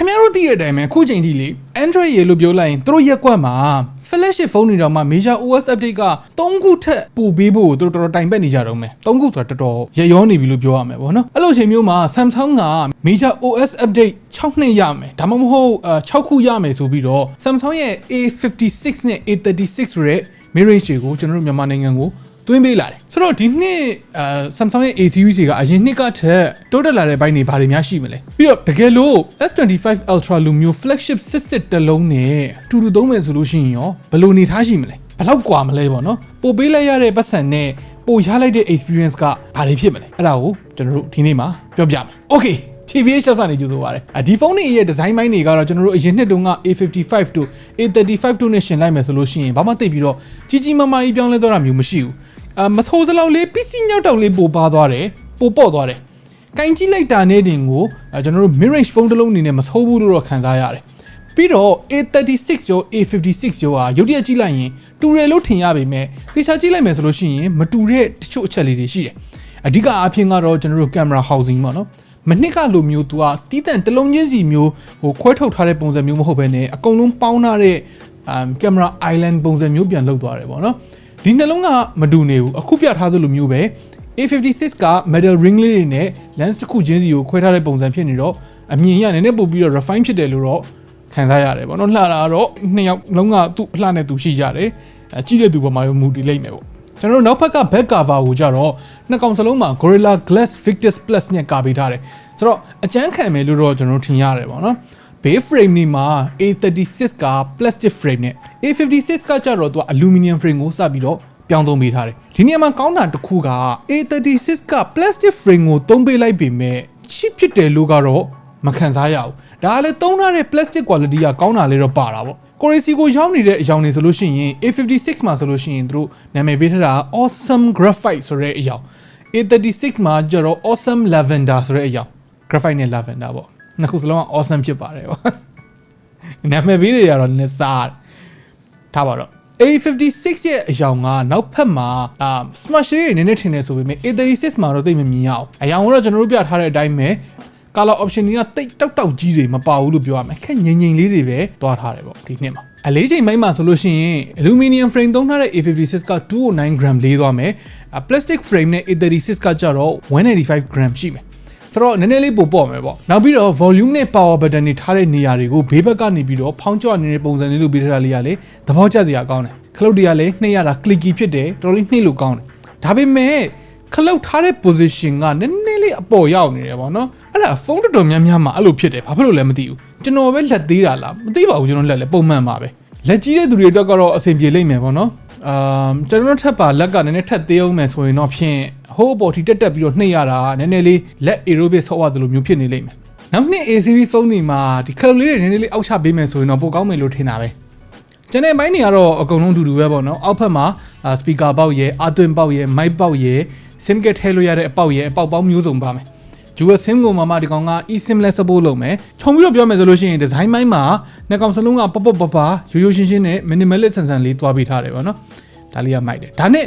ခင်ဗျားတို့သိတဲ့အတိုင်းပဲအခုချိန်ထိလေ Android ရေလို့ပြောလိုက်ရင်သူတို့ရက်ကွက်မှာ flagship ဖုန်းတွေတော့မှ major OS update က3ခုထက်ပိုပေးဖို့သူတို့တော်တော်တိုင်ပက်နေကြတော့မယ်3ခုဆိုတာတော်တော်ရရောနေပြီလို့ပြောရမယ်ပေါ့နော်အဲ့လိုချိန်မျိုးမှာ Samsung က major OS update 6နှစ်ရမယ်ဒါမှမဟုတ်6ခုရမယ်ဆိုပြီးတော့ Samsung ရဲ့ A56 နဲ့ A36 ဆိုတဲ့ mid range တွေကိုကျွန်တော်တို့မြန်မာနိုင်ငံကို သွင်းပေးလာတယ်ဆိုတော့ဒီနှစ်အဲ Samsung ရဲ့ A series တွေကအရင်နှစ်ကထက်တိုးတက်လာတဲ့ဘိုင်းတွေဘာတွေများရှိမလဲပြီးတော့တကယ်လို့ S25 Ultra လိုမျိုး flagship စစ်စစ်တစ်လုံးနဲ့အတူတူသုံးမယ်ဆိုလို့ရှိရင်ရောဘယ်လိုနေထားရှိမလဲဘယ်လောက်กว่าမလဲပေါ့နော်ပို့ပေးလိုက်ရတဲ့ပတ်စံနဲ့ပို့ရလိုက်တဲ့ experience ကဘာတွေဖြစ်မလဲအဲ့ဒါကိုကျွန်တော်တို့ဒီနေ့မှာပြောပြမယ် okay TVH ရှောက်စာနေကြိုဆိုပါရစေ။ဒီဖုန်းတွေရဲ့ design ပိုင်းတွေကတော့ကျွန်တော်တို့အရင်နှစ်တုန်းက A55 တို့ A35 တို့နဲ့ရှင်လိုက်မယ်ဆိုလို့ရှိရင်ဘာမှသိပ်ပြီးတော့ကြီးကြီးမားမားကြီးပြောင်းလဲသွားတာမျိုးမရှိဘူး။ အာမဆိုးစလောက်လေးပစ္စည်းညောက်တောက်လေးပိုပါသွားတယ်ပိုပေါ့သွားတယ်။ကင်ကြည့်လိုက်တာနဲ့တင်ကိုကျွန်တော်တို့ mid range ဖုန်းတစ်လုံးအနေနဲ့မဆိုးဘူးလို့တော့ခံစားရတယ်။ပြီးတော့ A36 ရော A56 ရောဟာရုပ်တရက်ကြည့်လိုက်ရင်တူတယ်လို့ထင်ရပေမဲ့တေချာကြည့်လိုက်မယ်ဆိုလို့ရှိရင်မတူတဲ့တချို့အချက်လေးတွေရှိတယ်။အဓိကအားဖြင့်ကတော့ကျွန်တော်တို့ camera housing ပေါ့နော်။မနှစ်ကလိုမျိုးသူကတီးတန့်တစ်လုံးချင်းစီမျိုးဟိုခွဲထုတ်ထားတဲ့ပုံစံမျိုးမဟုတ်ဘဲနဲ့အကုန်လုံးပေါင်းထားတဲ့အမ်ကင်မရာ island ပုံစံမျိုးပြန်လုပ်သွားတယ်ပေါ့နော် ဒီနှလုံးကမတူနေဘူးအခုပြထားသလိုမျိုးပဲ A56 က metal ring လေးတွေနဲ့ lens တစ်ခုချင်းစီကိုခွဲထားတဲ့ပုံစံဖြစ်နေတော့အမြင်ရနည်းနည်းပို့ပြီးတော့ refine ဖြစ်တယ်လို့တော့ခံစားရတယ်ပေါ့နော်လှတာကတော့နှစ်ယောက်လုံးကသူ့အလှနဲ့သူရှိကြတယ်အကြည့်တဲ့သူပေါ်မှာမူတည်လိမ့်မယ်ပေါ့ကျွန်တော်တို့နောက်ဘက်က back cover ကိုကြတော့နှစ်ကောင်စလုံးမှာ Gorilla Glass Victus Plus နဲ့ကာပေးထားတယ်ဆိုတော့အကျန်းခံမယ်လို့တော့ကျွန်တော်ထင်ရတယ်ပေါ့နော် base frame นี่မှာ A36 က plastic frame နဲ့ A56 ကကြတော့သူက aluminum frame ကိုစပြီးတော့ပြောင်းသုံးပေးထားတယ်ဒီနေရာမှာကောင်းတာတစ်ခုက A36 က plastic frame ကိုသုံးပေးလိုက်ပေမဲ့ cheap ဖြစ်တယ်လို့ကတော့မခံစားရဘူးဒါကလည်းသုံးထားတဲ့ plastic quality ကကောင်းတာလေးတော့ပါတာပေါ့ကိုရီစီကိုရောက်နေတဲ့အကြောင်းတွေဆိုလို့ရှိရင် A56 မှာဆိုလို့ရှိရင်သူတို့နာမည်ပေးထားတာ awesome graphite ဆိုတဲ့အကြောင်း A36 မှာကျတော့ awesome lavender ဆိုတဲ့အကြောင်း graphite နဲ့ lavender ပေါ့ နှစ်ခုစလုံးက awesome ဖြစ်ပါတယ်ပေါ့နာမည်ပေးတွေကတော့နည်းစားထားပါတော့ A56 ရဲ့အယောင်ကနောက်ဖက်မှာအာ smash ရေးနည်းနည်းထင်နေဆိုပေမဲ့ A36 မှာတော့တိတ်မမြင်ရအောင်အယောင်ကတော့ကျွန်တော်တို့ပြထားတဲ့အတိုင်းပဲ color option တွေကတိတ်တောက်တောက်ကြီးတွေမပါဘူးလို့ပြောရမယ်ခက်ငိမ့်ငိမ့်လေးတွေပဲတွားထားတယ်ပေါ့ဒီနှစ်မှာအလေးချိန်ပိုင်းမှာဆိုလို့ရှိရင် aluminum frame သုံးထားတဲ့ A56 က209 gram လေးသွားမယ် plastic frame နဲ့ A36 ကကြတော့185 gram ရှိမယ် ဆိုတော့နည်းနည်းလေးပို့ပေါ့မယ်ပေါ့နောက်ပြီးတော့ volume နဲ့ power button တွေထားတဲ့နေရာတွေကိုဘေးဘက်ကနေပြီးတော့ဖောင်းကြွနေတဲ့ပုံစံလေးလိုပေးထားတာလေးကလေသဘောကျစရာကောင်းတယ်ခလုတ်တွေကလည်းနှိမ့်ရတာ clicky ဖြစ်တယ်တော်တော်လေးနှိမ့်လို့ကောင်းတယ်ဒါပေမဲ့ခလုတ်ထားတဲ့ position ကနည်းနည်းလေးအပေါ်ရောက်နေတယ်ပေါ့နော်အဲ့ဒါဖုန်းတော်တော်များများမှာအဲ့လိုဖြစ်တယ်ဘာဖြစ်လို့လဲမသိဘူးကျွန်တော်ပဲလက်သေးတာလားမသိပါဘူးကျွန်တော်လက်လည်းပုံမှန်ပါပဲလက်ကြီးတဲ့သူတွေအတွက်ကတော့အဆင်ပြေလိမ့်မယ်ပေါ့နော် အာကျွန်တော်ထက်ပါလက်ကနည်းနည်းထက်သေးအောင်မယ်ဆိုရင်တော့ဖြင့်ဟိုးအပေါ်ထိတက်တက်ပြီးတော့နှိမ့်ရတာနည်းနည်းလေးလက် aerobic ဆော့ရတယ်လို့မျိုးဖြစ်နေလိမ့်မယ်နောက်နှစ် A series ဖုန်းတွေမှာဒီခလုတ်လေးတွေနည်းနည်းလေးအောက်ချပေးမယ်ဆိုရင်တော့ပိုကောင်းမယ်လို့ထင်တာပဲကျန်တဲ့ဘိုင်းတွေကတော့အကုန်လုံးတူတူပဲပေါ့နော်အောက်ဖက်မှာစပီကာပေါက်ရယ်အာသွင်းပေါက်ရယ်မိုက်ပေါက်ရယ် sim ကထည့်လို့ရတဲ့အပေါက်ရယ်အပေါက်ပေါင်းမျိုးစုံပါမယ် dual sim ကိုမှမှဒီကောင်က eSIM လက် support လုပ်မယ်ခြုံပြီးတော့ပြောမယ်ဆိုလို့ရှိရင် design ပိုင်းမှာနှစ်ကောင်စလုံးကပပပပရိုးရိုးရှင်းရှင်းနဲ့ minimalist ဆန်ဆန်လေးတွားပေးထားတယ်ပေါ့နော်ဒါလေးကမိုက်တယ်ဒါနဲ့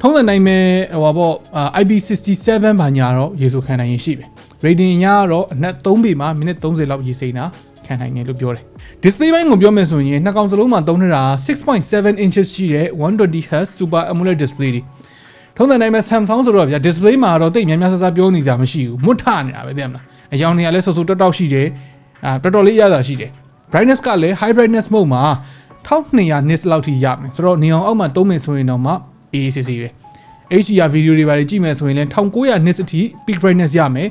ထုံးစံတိုင်းပဲဟိုပါပေါ့ IP67 ဘာညာတော့ရေဆိုခံနိုင်ရင်ရှိပဲ rating ရတော့အနက်3ပေမှာမိနစ်30လောက်ရေစိမ်းတာခံနိုင်တယ်လို့ပြောတယ် display ဘိုင်းကိုပြောမယ်ဆိုရင်နှစ်ကောင်စလုံးမှာသုံးနေတာ6.7 inches ရှိတဲ့ 120Hz super AMOLED display တွေ ထုံးစံတိုင်းပဲ Samsung ဆိုတော့ဗျာ display မှာတော့တိတ်များများဆဆပြောနေကြမရှိဘူးမွတ်ထနေတာပဲသိရမလားအယောင်တွေကလည်းဆူဆူတောက်တောက်ရှိတယ်အာတော်တော်လေးရတာရှိတယ် brightness ကလည်း high brightness mode မှာ1200 nits လောက်ထိရမယ်ဆိုတော့နေအောင်အောက်မှာသုံးမယ်ဆိုရင်တော့မှ AACC ပဲ HDR video တွေပါကြည့်မယ်ဆိုရင်လည်း1900 nits အထိ peak brightness ရမယ်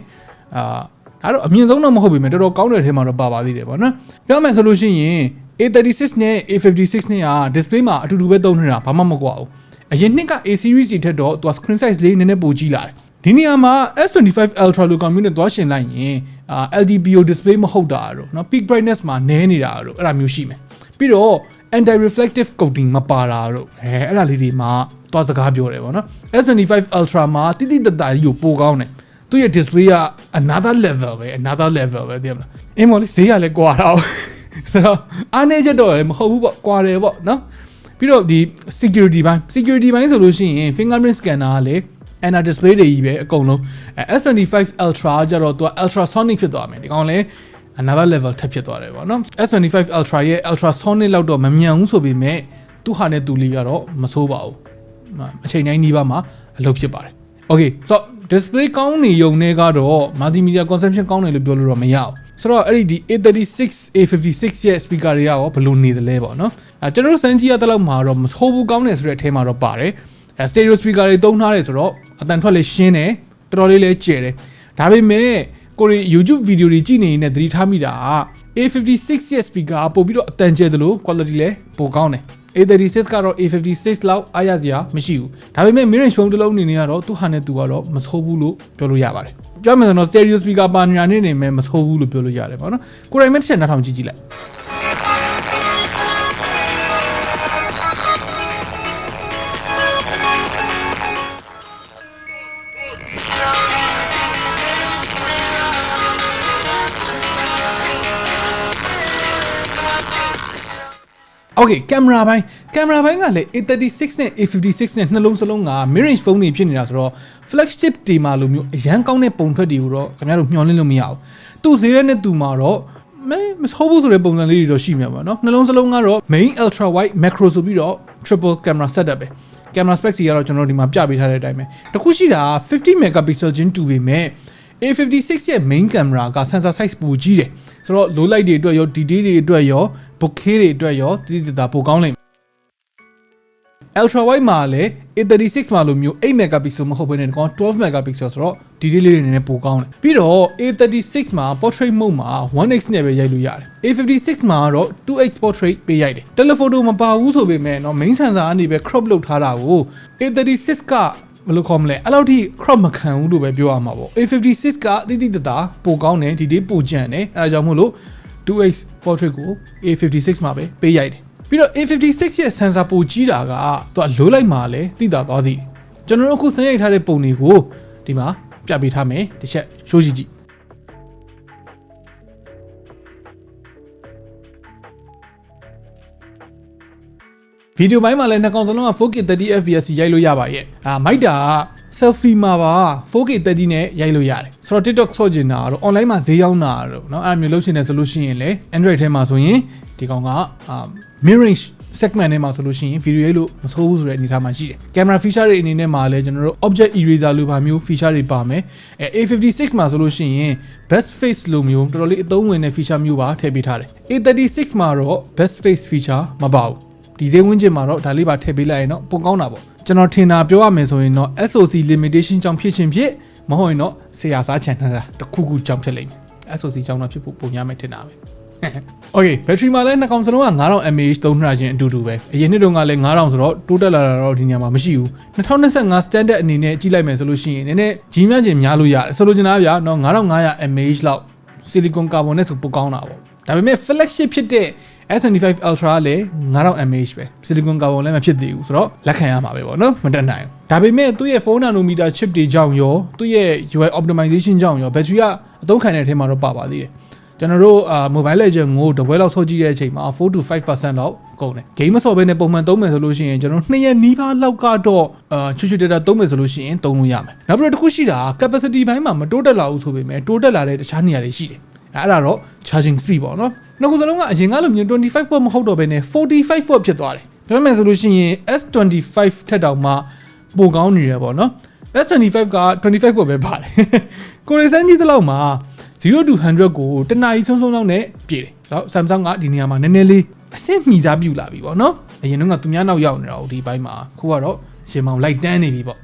အာဒါတော့အမြင့်ဆုံးတော့မဟုတ်ပေမဲ့တော်တော်ကောင်းတဲ့ထဲမှာတော့ပါပါသေးတယ်ပေါ့နော်ပြောမယ်ဆိုလို့ရှိရင် A36 နဲ့ A56 နဲ့က display မှာအတူတူပဲသုံးနေတာဘာမှမကွာဘူး အရင်နှစ်က A series တွေထက်တော့သူက screen size လေးနည်းနည်းပိုကြီးလာတယ်ဒီနေရာမှာ S25 Ultra လို့ community နဲ့သွားရှင်လိုက်ရင်အာ LTPO display မဟုတ်တာတော့เนาะ peak brightness မှာနည်းနေတာတော့အဲ့ဒါမျိုးရှိမယ်ပြီးတော့ anti reflective coating မပါတာတော့အဲအဲ့ဒါလေးတွေမှာသွားစကားပြောတယ်ပေါ့နော် S25 Ultra မှာတိတိတတ်တာကြီးကိုပိုကောင်းတယ်သူရဲ့ display က another level ပဲ another level ပဲသိရမလားအင်းမော်လေးဈေးကလည်းကွာတော့ဆိုတော့အားနေချက်တော့လည်းမဟုတ်ဘူးပေါ့ကွာတယ်ပေါ့နော် ပြီးတော့ဒီ security ဘိုင်း security ဘိုင်းဆိုလို့ရှိရင် fingerprint scanner ကလည်း ana display တွေကြီးပဲအကုန်လုံး S25 Ultra ကြတော့သူက ultrasonic ဖြစ်သွားမယ်ဒီကောင်လည်း another level ထပ်ဖြစ်သွားတယ်ပေါ့နော် S25 Ultra ရဲ့ ultrasonic လောက်တော့မမြန်ဘူးဆိုပေမဲ့သူ့ဟာနဲ့သူလေးကတော့မဆိုးပါဘူးအချိန်တိုင်းနီးပါးမှာအလုပ်ဖြစ်ပါတယ် okay so display ကောင်းနေုံနဲ့ကတော့ multimedia consumption ကောင်းတယ်လို့ပြောလို့တော့မရဘူး ဆိုတော့အဲ့ဒီဒီ A36 A56 ရဲ့ speaker တွေရောဘယ်လိုနေသလဲပေါ့နော်အဲကျွန်တော်တို့စမ်းကြည့်ရတဲ့လောက်မှာတော့မဆိုးဘူးကောင်းတယ်ဆိုတဲ့အထဲမှာတော့ပါတယ်အဲ stereo speaker တွေသုံးထားတယ်ဆိုတော့အတန်ထွက်လေးရှင်းတယ်တော်တော်လေးလည်းကျယ်တယ်ဒါပေမဲ့ကိုရီ YouTube video တွေကြည့်နေရင်လည်းသတိထားမိတာက A56 ရဲ့ speaker ကပို့ပြီးတော့အတန်ကျယ်တယ်လို့ quality လည်းပိုကောင်းတယ် A36 ကတော့ A56 လောက်အားရစရာမရှိဘူးဒါပေမဲ့ mirror phone တစ်လုံးအနေနဲ့ကတော့သူ့ဟာနဲ့သူကတော့မဆိုးဘူးလို့ပြောလို့ရပါတယ် ပြောမယ်ဆိုတော့ stereo speaker ပါညာနေနေမယ်မဆိုးဘူးလို့ပြောလို့ရတယ်ပေါ့နော်ကိုရိုင်မက်တစ်ချက်နှာထောင်ကြည့်ကြည့်လိုက် โอเคကင်မရာပိုင်းကင်မရာပိုင်းကလည်း A36 နဲ့ A56 နဲ့နှလုံးစလုံးက mirror phone တွေဖြစ်နေတာဆိုတော့ flagship တီမာလိုမျိုးအရန်ကောင်းတဲ့ပုံထွက်တွေကိုတော့ခင်ဗျားတို့မျှော်လင့်လို့မရဘူးသူ့ဈေးရဲနဲ့သူမှာတော့မဲမဆိုးဘူးဆိုတဲ့ပုံစံလေးတွေတော့ရှိမှာပါเนาะနှလုံးစလုံးကတော့ main ultra wide macro ဆိုပြီးတော့ triple camera setup ပဲ camera specs ကြီးကတော့ကျွန်တော်ဒီမှာပြပေးထားတဲ့အတိုင်းပဲတခုရှိတာ50 megapixel ချင်းတူပေမဲ့ A56 ရဲ့ main camera က sensor size ပိုကြီးတယ် ဆိုတော့ low light တွေအတွက်ရော detail တွေအတွက်ရော bokeh တွေအတွက်ရောတိတိကျကျပိုကောင်းလိမ့်မယ် ultra wide မှာလည်း A36 မှာလိုမျိုး8 megapixel မဟုတ်ဘဲနဲ့ဒီကောင်12 megapixel ဆိုတော့ detail လေးတွေနည်းနည်းပိုကောင်းတယ်ပြီးတော့ A36 မှာ portrait mode မှာ 1x နဲ့ပဲရိုက်လို့ရတယ် A56 မှာကတော့ 2x portrait ပေးရိုက်တယ် telephoto မပါဘူးဆိုပေမဲ့เนาะ main sensor ကနေပဲ crop လုပ်ထားတာကို A36 က ဘယ်လိုခေါ်မလဲအဲ့လောက်ထိ crop မခံဘူးလို့ပဲပြောရမှာပေါ့ A56 ကတိတိတတပိုကောင်းတယ်ဒီဒီပိုကြံ့တယ်အဲဒါကြောင့်မို့လို့ 2x portrait ကို A56 မှာပဲပေးရိုက်တယ်ပြီးတော့ A56 ရဲ့ sensor ပိုကြီးတာကသူကလိုးလိုက်မှာလဲတိတာသွားစီတယ်ကျွန်တော်တို့အခုစမ်းရိုက်ထားတဲ့ပုံတွေကိုဒီမှာပြပေးထားမယ်တစ်ချက်ရှိုးကြည့်ကြည့် ဗီဒီယိုပိုင်းမှာလည်းနှစ်ကောင်စလုံးက 4K 30 fps ရိုက်လို့ရပါရဲ့အာမိုက်တာက selfie မှာပါ 4K 30နဲ့ရိုက်လို့ရတယ်ဆိုတော့ TikTok ဆော့ကျင်တာတော့ online မှာဈေးရောက်တာတော့เนาะအဲ့လိုမျိုးလုပ်ချင်တယ်ဆိုလို့ရှိရင်လည်း Android ထဲမှာဆိုရင်ဒီကောင်ကအာ mirroring segment ထဲမှာဆိုလို့ရှိရင် video ရိုက်လို့မဆိုးဘူးဆိုတဲ့အနေအထားမှာရှိတယ် camera feature တွေအနေနဲ့မှာလည်းကျွန်တော်တို့ object eraser လိုပါမျိုး feature တွေပါမယ်အဲ A56 မှာဆိုလို့ရှိရင် best face လိုမျိုးတော်တော်လေးအသုံးဝင်တဲ့ feature မျိုးပါထည့်ပေးထားတယ် A36 မှာတော့ best face feature မပါဘူး ဒီဈေးဝန်းကျင်မှာတော့ဒါလေးပါထည့်ပေးလိုက်ရင်တော့ပုံကောင်းတာပေါ့ကျွန်တော်ထင်တာပြောရမယ်ဆိုရင်တော့ SOC limitation ကြောင့်ဖြစ်ချင်းဖြစ်မဟုတ်ရင်တော့ဆရာစားချန်ထားတာတစ်ခုခုကြောင့်ဖြစ်လိမ့်မယ် SOC ကြောင့်တော့ဖြစ်ဖို့ပုံရမယ်ထင်တာပဲ Okay ဘက်ထရီမှာလည်းနှစ်ကောင်စလုံးက9000 mAh သုံးထားခြင်းအတူတူပဲအရင်နှစ်တုန်းကလည်း9000ဆိုတော့တိုးတက်လာတာတော့ဒီညမှာမရှိဘူး2025 standard အနေနဲ့ကြည့်လိုက်မယ်ဆိုလို့ရှိရင်နည်းနည်းကြီးများခြင်းများလို့ရတယ်ဆိုလိုချင်တာဗျာနော်9500 mAh လောက် silicon carbon နဲ့ဆိုပိုကောင်းတာပေါ့ဒါပေမဲ့ flagship ဖြစ်တဲ့ S25 Ultra လည်း9000 mAh ပဲ silicon carbon လည်းမဖြစ်သေးဘူးဆိုတော့လက်ခံရမှာပဲပေါ့နော်မတက်နိုင်ဘူးဒါပေမဲ့သူ့ရဲ့4 nanometer chip တွေကြောင့်ရောသူ့ရဲ့ UI optimization ကြောင့်ရော battery ကအသုံးခံတဲ့အထဲမှာတော့ပါပါသေးတယ်ကျွန်တော်တို့အာ mobile legend ကိုတပွဲလောက်ဆော့ကြည့်တဲ့အချိန်မှာ4 to 5%လောက်ကုန်တယ် game မဆော့ဘဲနဲ့ပုံမှန်သုံးမယ်ဆိုလို့ရှိရင်ကျွန်တော်2ရက်နီးပါးလောက်ကတော့အာချွတ်ချွတ်တက်တက်သုံးမယ်ဆိုလို့ရှိရင်သုံးလို့ရမယ်နောက်ပြီးတော့တစ်ခုရှိတာ capacity ဘိုင်းမှာမတိုးတက်လာဘူးဆိုပေမဲ့တိုးတက်လာတဲ့တခြားနေရာတွေရှိတယ်အဲ့ဒါတော့ charging speed ပေါ့နော် နောက်ခုစလုံးကအရင်ကလိုမျိုး25 watt မဟုတ်တော့ဘဲနဲ့45 watt ဖြစ်သွားတယ်ပြောမယ်ဆိုလို့ရှိရင် S25 ထက်တောင်မှပိုကောင်းနေရပေါ့နော် S25 က25 watt ပဲပါတယ်ကိုရီစန်းကြီးတလောက်မှာ0 to 100ကိုတနားရီဆုံးဆုံးလောက်နဲ့ပြည့်တယ်ဆိုတော့ Samsung ကဒီနေရာမှာနည်းနည်းလေးအဆင့်မီစားပြူလာပြီပေါ့နော်အရင်တော့ကသူများနောက်ရောက်နေတာဟိုဒီဘိုင်းမှာခုကတော့ရှင်မောင်လိုက်တန်းနေပြီပေါ့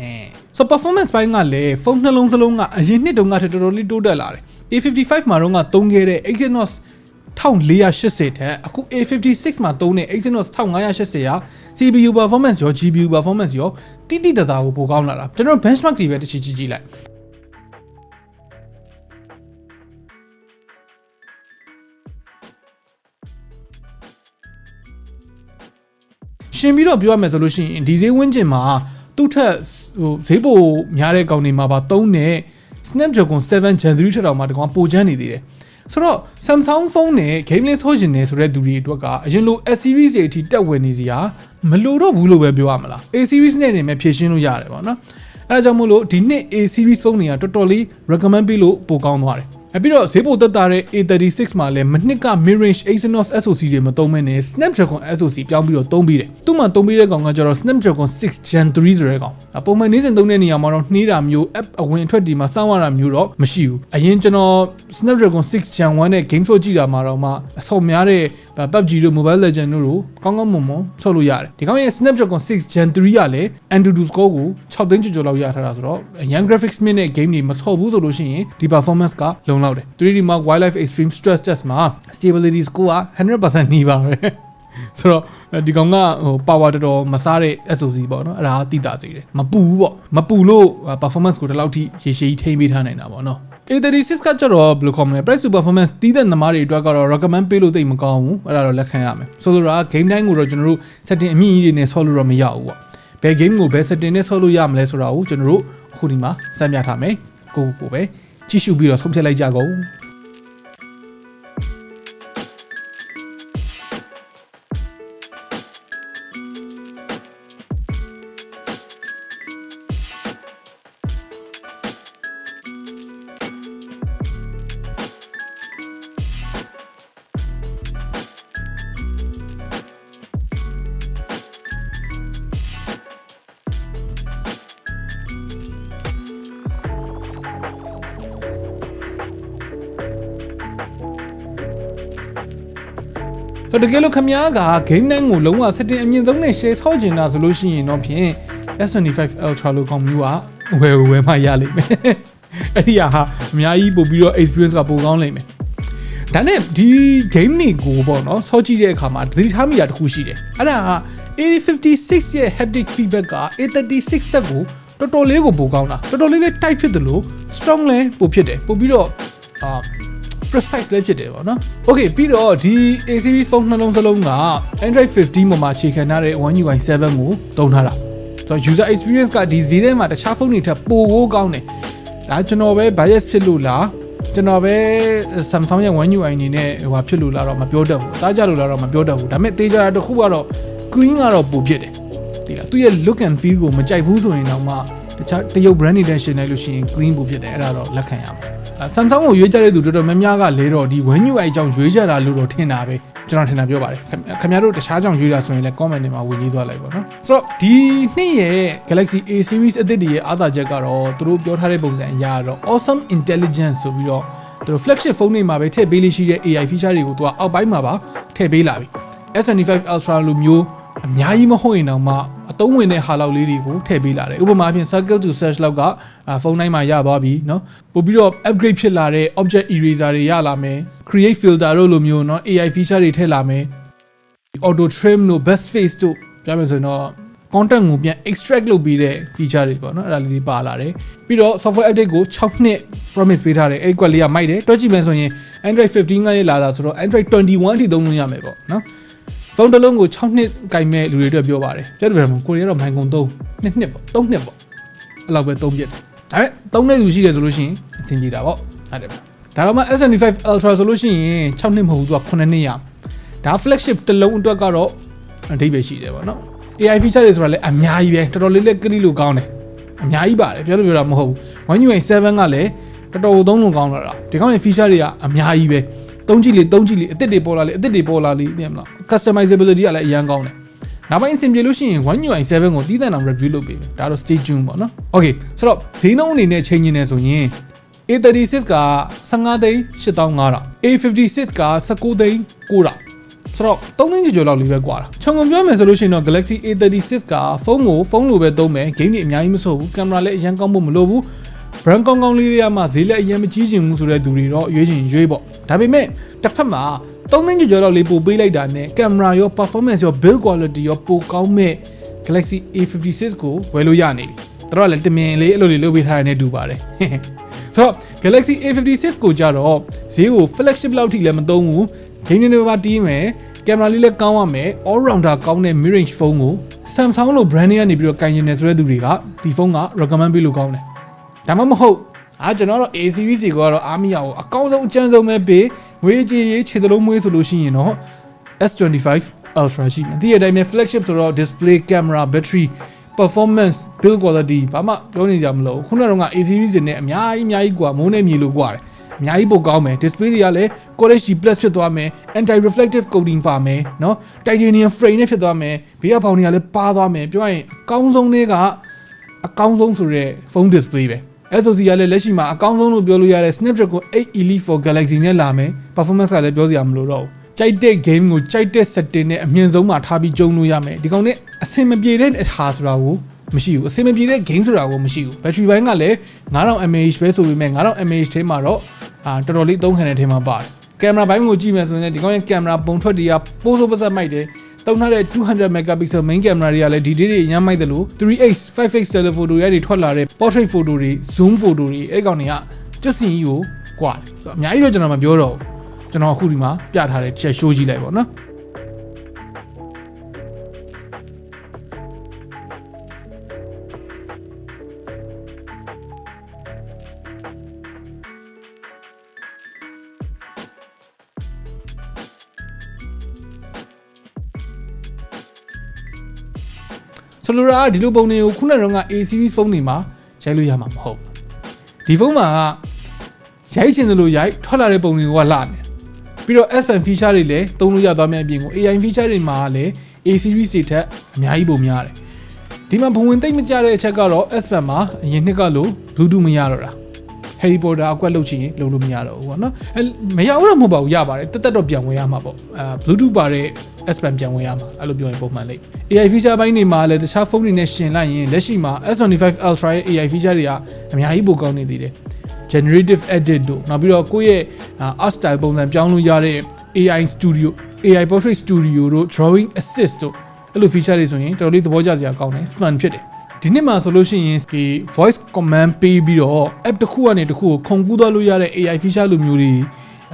အဲ so performance ဘိုင်းကလည်းဖုန်းနှလုံးစလုံးကအရင်နှစ်တုန်းကထက်တော်တော်လေးတိုးတက်လာတယ် A55 မှာတော့ကသုံးခဲ့တဲ့ Exynos 1480ထက်အခု A56 မှာသုံးတဲ့ Exynos 1580ရာ CPU performance ရော GPU performance ရောတိတိတသားကိုပိုကောင်းလာတာကျွန်တော် benchmark တွေပဲတစ်ချီကြည့်ကြည့်လိုက်ရှင်ပြီးတော့ပြောရမယ်ဆိုလို့ရှိရင်ဒီဈေးဝန်းကျင်မှာသူ့ထက်ဟိုဈေးပိုများတဲ့ကောင်တွေမှာပါသုံးတဲ့ Snapdragon 7 Gen 3ထက်တောင်မှတကောင်ပိုချမ်းနေသေးတယ် ဆိုတော့ Samsung ဖုန်းနဲ့ game list ဟုတ်ရှင်နေဆိုတဲ့သူတွေအတွက်ကအရင်လို S series တွေအထိတက်ဝင်နေစီဟာမလိုတော့ဘူးလို့ပဲပြောရမလား A series နဲ့နေမဲ့ဖြည့်ရှင်းလို့ရတယ်ပေါ့နော်အဲဒါကြောင့်မို့လို့ဒီနှစ် A series ဖုန်းတွေကတော်တော်လေး recommend ပေးလို့ပိုကောင်းသွားတယ် အပြီးတော့ဈေးပိုတက်တာတဲ့ A36 မှာလည်းမနှစ်က mid range Exynos SoC တွေမသုံးမဲနဲ့ Snapdragon SoC ပြောင်းပြီးတော့သုံးပြီးတယ်သူ့မှာသုံးပြီးတဲ့ကောင်ကကျတော့ Snapdragon 6 Gen 3ဆိုတဲ့ကောင်အပုံမှန်နေ့စဉ်သုံးတဲ့နေရာမှာတော့နှေးတာမျိုး app အဝင်အထွက်ဒီမှာစောင့်ရတာမျိုးတော့မရှိဘူးအရင်ကျွန်တော် Snapdragon 6 Gen 1နဲ့ game show ကြည့်တာမှာတော့မှအဆော်များတဲ့ PUBG တို့ Mobile Legend တို့ကိုကောင်းကောင်းမွန်မွန်ဆော့လို့ရတယ်ဒီကောင်ရဲ့ Snapdragon 6 Gen 3ကလည်း Antutu score ကို6သိန်းကျော်ကျော်လောက်ရထားတာဆိုတော့အရန် graphics မြင့်တဲ့ game တွေမဆော့ဘူးဆိုလို့ရှိရင်ဒီ performance ကလုံလောက်တယ် 3D Mark Wildlife Extreme Stress Test မှာ stability score က100%နီးပါပဲ ဆိုတော့ဒီကောင်ကဟို power တော်တော်မစားတဲ့ SoC ပေါ့နော်အဲ့ဒါတိတာစေတယ်မပူဘူးပေါ့မပူလို့ performance ကိုဒီလောက်ထိရေရှည်ထိန်းပေးထားနိုင်တာပေါ့နော် A36 ကကျတော့ဘယ်လိုခေါ်မလဲ price to performance တီးတဲ့သမားတွေအတွက်ကတော့ recommend ပေးလို့တိတ်မကောင်းဘူးအဲ့ဒါတော့လက်ခံရမယ်ဆိုလိုတာ game တိုင်းကိုတော့ကျွန်တော်တို့ setting အမြင့်ကြီးတွေနဲ့ဆော့လို့တော့မရဘူးပေါ့ဘယ် game ကိုဘယ် setting နဲ့ဆော့လို့ရမလဲဆိုတာကိုကျွန်တော်တို့အခုဒီမှာစမ်းပြထားမယ်ကိုကိုကိုပဲကြည့်ရှုပြီးတော့ဆုံးဖြတ်လိုက်ကြကုန် ဆိုတော့တကယ်လို့ခမားက game တိုင်းကိုလုံးဝ setting အမြင့်ဆုံးနဲ့ share ဆောက်ကျင်တာဆိုလို့ရှိရင်တော့ဖြင့် S25 Ultra လို့ကောင်းမျိုးကဝယ်ဝယ်မှရလိမ့်မယ်အဲ့ဒီဟာအများကြီးပို့ပြီးတော့ experience ကပိုကောင်းလိမ့်မယ်ဒါနဲ့ဒီ game တွေကိုပေါ့နော်ဆော့ကြည့်တဲ့အခါမှာသတိထားမိတာတစ်ခုရှိတယ်အဲ့ဒါက A56 ရဲ့ haptic feedback က A36 တက်ကိုတော်တော်လေးကိုပိုကောင်းတာတော်တော်လေးလေး tight ဖြစ်တယ်လို့ strong လည်းပိုဖြစ်တယ်ပို့ပြီးတော့အာ precise လည်းဖြစ်တယ်ပေါ့နော်။ Okay ပြီးတော့ဒီ A series phone နှလုံးစလုံးက Android 15ပေါ်မှာအခြေခံထားတဲ့ One UI 7ကိုသုံးထားတာ။ဆိုတော့ user experience ကဒီဈေးထဲမှာတခြားဖုန်းတွေထက်ပိုကိုကောင်းတယ်။ဒါကျွန်တော်ပဲ bias ဖြစ်လို့လားကျွန်တော်ပဲ Samsung ရဲ့ One UI အနေနဲ့ဟိုဖြစ်လို့လားတော့မပြောတတ်ဘူး။အသားကျလို့လားတော့မပြောတတ်ဘူး။ဒါပေမဲ့တေးကြတာတစ်ခုကတော့ clean ကတော့ပိုဖြစ်တယ်။ဒီလားသူရဲ့ look and feel ကိုမကြိုက်ဘူးဆိုရင်တော့မှတခြားတရုတ် brand တွေနဲ့ရှင်လိုက်လို့ရှိရင် clean ပိုဖြစ်တယ်အဲ့ဒါတော့လက်ခံရမှာ။ Samsung ကိုရွေးကြတဲ့သူတော်တော်များများကလဲတော့ဒီ One UI အကြောင်းရွေးကြတာလို့တော့ထင်တာပဲကျွန်တော်ထင်တာပြောပါတယ်ခင်ခင်ဗျားတို့တခြားကြောင့်ရွေးတာဆိုရင်လည်း comment တွေမှာဝင်ရေးသွားလိုက်ပါနော်ဆိုတော့ဒီနှစ်ရဲ့ Galaxy A series အသစ်တွေရဲ့အားသာချက်ကတော့သူတို့ပြောထားတဲ့ပုံစံအရတော့ awesome intelligence ဆိုပြီးတော့သူတို့ flagship ဖုန်းတွေမှာပဲထည့်ပေးလေးရှိတဲ့ AI feature တွေကိုသူကအောက်ပိုင်းမှာပါထည့်ပေးလာပြီ S25 Ultra လိုမျိုး အများကြီးမဟုတ်ရင်တော့မှအသုံးဝင်တဲ့ဟာလောက်လေးတွေကိုထည့်ပေးလာတယ်ဥပမာအဖြစ် circle to search လောက်ကဖုန်းတိုင်းမှာရသွားပြီเนาะပို့ပြီးတော့ upgrade ဖြစ်လာတဲ့ object eraser တွေရလာမယ် create filter တို့လိုမျိုးเนาะ AI feature တွေထည့်လာမယ် auto trim တို့ best face တို့ပြောမယ်ဆိုရင်တော့ content ကိုပြန် extract လုပ်ပြီးတဲ့ feature တွေပေါ့เนาะအဲ့ဒါလေးတွေပါလာတယ်ပြီးတော့ software update ကို6နှစ် promise ပေးထားတယ်အဲ့ဒီကွက်လေးကမိုက်တယ်တွက်ကြည့်မယ်ဆိုရင် Android 15ကနေလာတာဆိုတော့ Android 21အထိသုံးလို့ရမယ်ပေါ့เนาะ ဖုန်းတစ်လုံးကို6နှစ်ကင်မဲ့လူတွေအတွက်ပြောပါတယ်ပြောတယ်ဗျာမကိုရီးယားတော့မိုင်ကုန်3နှစ်နှစ်ပေါ့3နှစ်ပေါ့အဲ့လောက်ပဲ3ပြစ်တယ်ဒါပေမဲ့3နှစ်သူရှိတယ်ဆိုလို့ရှိရင်အဆင်ပြေတာပေါ့ဟုတ်တယ်ဗျဒါတော့မှ S75 Ultra ဆိုလို့ရှိရင်6နှစ်မဟုတ်ဘူးသူက9နှစ်ရဒါ flagship တစ်လုံးအတွက်ကတော့အဓိပ္ပာယ်ရှိတယ်ပေါ့နော် AI feature တွေဆိုတာလည်းအများကြီးပဲတော်တော်လေးလေးကလိလို့ကောင်းတယ်အများကြီးပါတယ်ပြောလို့ပြောတာမဟုတ်ဘူး One UI 7ကလည်းတော်တော်သုံးလို့ကောင်းလာတာဒီကောင်းရဲ့ feature တွေကအများကြီးပဲသုံးကြည့်လေသုံးကြည့်လေအစ်စ်တွေပေါ်လာလေအစ်စ်တွေပေါ်လာလေသိရမလား customizability ကလည်းအရင်ကောင်းတယ်နောက်ပိုင်းအဆင်ပြေလို့ရှိရင် One UI 7ကိုတည်တံ့အောင် review လုပ်ပေးမယ်ဒါတော့ stay tuned ပေါ့နော် Okay ဆိုတော့ဈေးနှုန်းအနေနဲ့ချိန်ညင်နေဆိုရင် A36 က15သိန်း8500 A56 က19သိန်း9000ဆိုတော့3သိန်းကျော်လောက်လေးပဲကွာတာခြုံငုံပြောမယ်ဆိုလို့ရှိရင်တော့ Galaxy A36 ကဖုန်းကိုဖုန်းလိုပဲသုံးမယ်ဂိမ်းတွေအများကြီးမဆိုးဘူးကင်မရာလည်းအရင်ကောင်းဖို့မလိုဘူး brand ကောင်းကောင်းလေးတွေကမှဈေးလည်းအရင်မကြီးချင်ဘူးဆိုတဲ့သူတွေတော့ရွေးချင်ရွေးပေါ့ဒါပေမဲ့တစ်ဖက်မှာ 3သိန်းကျော်ကျော်လောက်လေးပို့ပေးလိုက်တာနဲ့ကင်မရာရော performance ရော build quality ရောပိုကောင်းမဲ့ Galaxy A56 ကိုဝယ်လို့ရနေပြီတို့ကလည်းတမင်လေးအဲ့လိုလေးလုပ်ပေးထားရတဲ့တူပါတယ်ဆိုတော့ Galaxy A56 ကိုကြတော့ဈေးကို flagship လောက်ထိလည်းမသုံးဘူး game တွေပါတီးမယ်ကင်မရာလေးလည်းကောင်းရမယ် all rounder ကောင်းတဲ့ mid range ဖုန်းကို Samsung လို brand တွေကနေပြီးတော့ကင်ကျင်နေဆိုတဲ့သူတွေကဒီဖုန်းက recommend ပေးလို့ကောင်းတယ်ဒါမှမဟုတ်အားကျွန်တော်တို့ A series ကိုကတော့အားမရဘူးအကောင်းဆုံးအကျန်းဆုံးပဲပေး ငွေကြေးရေးခြေသလုံးမွေးဆိုလို့ရှိရင်တော့ S25 Ultra ရှိမယ်ဒီအတိုင်းပဲ flagship ဆိုတော့ display camera battery performance build quality ဘာမှပြောနေကြမလို့ခုနကတော့က A series နဲ့အများကြီးအများကြီးกว่าမိုးနဲ့မြေလို့กว่าတယ် အများကြီးပိုကောင်းမယ် display တွေကလည်း Quad HD Plus ဖြစ်သွားမယ် anti reflective coating ပါမယ်เนาะ titanium frame နဲ့ဖြစ်သွားမယ်ဘေးကဖောင်တွေကလည်းပါသွားမယ်ပြောရရင်အကောင်းဆုံးတွေကအကောင်းဆုံးဆိုတဲ့ phone display ပဲ SoC ကလည်းလက်ရှိမှာအကောင်းဆုံးလို့ပြောလို့ရတဲ့ Snapdragon 8 Elite for Galaxy နဲ့လာမယ် performance ကလည်းပြောစရာမလိုတော့ဘူးကြိုက်တဲ့ game ကိုကြိုက်တဲ့ setting နဲ့အမြင့်ဆုံးမှာထားပြီးကျုံလို့ရမယ်ဒီကောင်နဲ့အဆင်မပြေတဲ့ဟာဆိုတာကိုမရှိဘူးအဆင်မပြေတဲ့ game ဆိုတာကိုမရှိဘူး battery ဘိုင်းကလည်း9000 mAh ပဲဆိုပေမဲ့9000 mAh ထဲမှာတော့အာတော်တော်လေးသုံးခံတဲ့ထဲမှာပါတယ်ကင်မရာဘိုင်းကိုကြည့်မယ်ဆိုရင်ဒီကောင်ရဲ့ကင်မရာပုံထွက်တွေကပိုးစိုးပစက်မိုက်တယ် တုံးထားတဲ့200 megapixel main camera တွေကလည်းဒီဒေးတွေအများမိုက်တယ်လို့ 3x 5x telephoto တွေတွေထွက်လာတဲ့ portrait photo တွေ zoom photo တွေအဲ့ကောင်တွေကကျက်စင်ကြီးကိုကွာတယ်အများကြီးတော့ကျွန်တော်မပြောတော့ဘူးကျွန်တော်အခုဒီမှာပြထားတဲ့ချက် show ကြည့်လိုက်ပါနော် ဆိုလိုတာကဒီလိုပုံတွေကိုခုနကတော့က A series ဖုန်းတွေမှာရိုက်လို့ရမှာမဟုတ်ဘူးဒီဖုန်းမှာကရိုက်ချင်တယ်လို့ရိုက်ထွက်လာတဲ့ပုံတွေကလှနေပြီးတော့ S Pen feature တွေလည်းသုံးလို့ရသွားမယ့်အပြင်ကို AI feature တွေမှာလည်း A series တွေထက်အများကြီးပုံများတယ်ဒီမှာဘဝင်သိမ့်မကြတဲ့အချက်ကတော့ S Pen မှာအရင်နှစ်ကလို့ Bluetooth မရတော့တာ Harry Potter အကွက်လုပ်ချင်ရင်လုပ်လို့မရတော့ဘူးပေါ့နော်အဲမရဘူးတော့မဟုတ်ပါဘူးရပါတယ်တက်တက်တော့ပြန်ဝင်ရမှာပေါ့အဲ Bluetooth ပါတဲ့ S Pen ပြန်ဝင်ရမှာအဲ့လိုပြောရင်ပုံမှန်လေး AI feature ဘိုင်းတွေမှာလည်းတခြားဖုန်းတွေနဲ့ရှင်လိုက်ရင်လက်ရှိမှာ S25 Ultra ရဲ့ AI feature တွေကအများကြီးပိုကောင်းနေသေးတယ် generative edit တို့နောက်ပြီးတော့ကိုယ့်ရဲ့ art style ပုံစံပြောင်းလို့ရတဲ့ AI studio AI portrait studio တို့ drawing assist တို့အဲ့လို feature တွေဆိုရင်တော်တော်လေးသဘောကျစရာကောင်းတယ် fun ဖြစ်တယ်ဒီနှစ်မှာဆိုလို့ရှိရင်ဒီ voice command ပေးပြီးတော့ app တစ်ခုကနေတစ်ခုကိုခုန်ကူးသွားလို့ရတဲ့ AI feature လိုမျိုးတွေ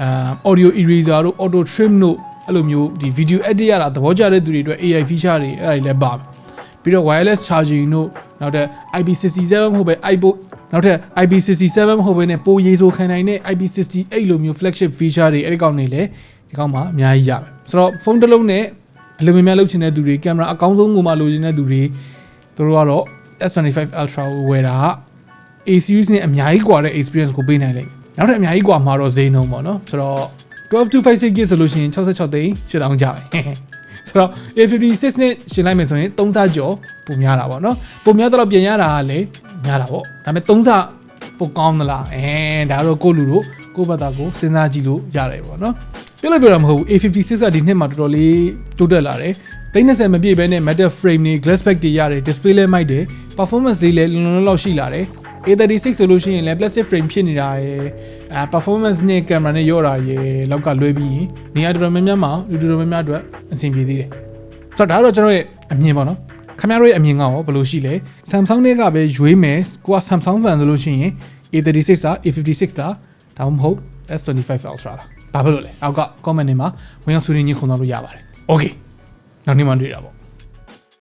အာ audio eraser တို့ auto trim တို့ အဲ့လိုမျိုးဒီ video edit ရတာသဘောကျတဲ့သူတွေအတွက် AI feature တွေအဲ့ဒါတွေလည်းပါပြီးတော့ wireless charging တို့နောက်ထပ် IP67 မဟုတ်ပဲ iPod နောက်ထပ် IP67 မဟုတ်ပဲねပိုရေဆိုခံနိုင်တဲ့ IP68 လိုမျိုး flagship feature တွေအဲ့ဒီကောင်တွေလည်းဒီကောင်မှာအများကြီးရမယ်ဆိုတော့ဖုန်းတစ်လုံးနဲ့အလိုမများလုပ်ချင်တဲ့သူတွေကင်မရာအကောင်းဆုံးကိုမှလိုချင်တဲ့သူတွေတို့ကတော့ S25 Ultra ကိုဝယ်တာ A series နဲ့အများကြီးကွာတဲ့ experience ကိုပေးနိုင်လိမ့်မယ်နောက်ထပ်အများကြီးကွာမှာတော့ဈေးနှုန်းပေါ့နော်ဆိုတော့ 12256 GB ဆိုလို့ရှိရင်66သိန်း8000ကျပဲဆိုတော့ A56 နဲ့ရှင်းလိုက်မယ်ဆိုရင်3စားကျော်ပုံများတာပေါ့နော်ပုံများတော့ပြင်ရတာကလည်းများတာပေါ့ဒါပေမဲ့3စားပိုကောင်းသလားအဲဒါတော့ကိုလူတို့ကိုဘတ်တာကိုစဉ်းစားကြည့်လို့ရတယ်ပေါ့နော်ပြောလို့ပြောတာမဟုတ်ဘူး A56 ကဒီနှစ်မှာတော်တော်လေးတိုးတက်လာတယ်30မပြည့်ဘဲနဲ့ metal frame တွေ glass back တွေရတယ် display လည်းမိုက်တယ် performance လေးလည်းလုံလုံလောက်ရှိလာတယ် A36 ဆိုလို့ရှိရင်လည်း plastic frame ဖြစ်နေတာရယ်အဲ performance နဲ့ camera နဲ့ရော့တာရယ်လောက်ကလွဲပြီးရင်နေရာတော်တော်များများမှာလူတော်တော်များများအတွက်အဆင်ပြေသေးတယ်ဆိုတော့ဒါကတော့ကျွန်တော်ရဲ့အမြင်ပေါ့နော်ခင်ဗျားတို့ရဲ့အမြင်ကရောဘယ်လိုရှိလဲ Samsung နဲ့ကပဲရွေးမယ်ကိုက Samsung fan ဆိုလို့ရှိရင် A36 လား A56 လားဒါမှမဟုတ် S25 Ultra လားဘာဖြစ်လို့လဲအောက်က comment တွေမှာဝင်ရောက်ဆွေးနွေးညှိခုံတော့လို့ရပါတယ် Okay နောက်နေ့မှတွေ့တာပေါ့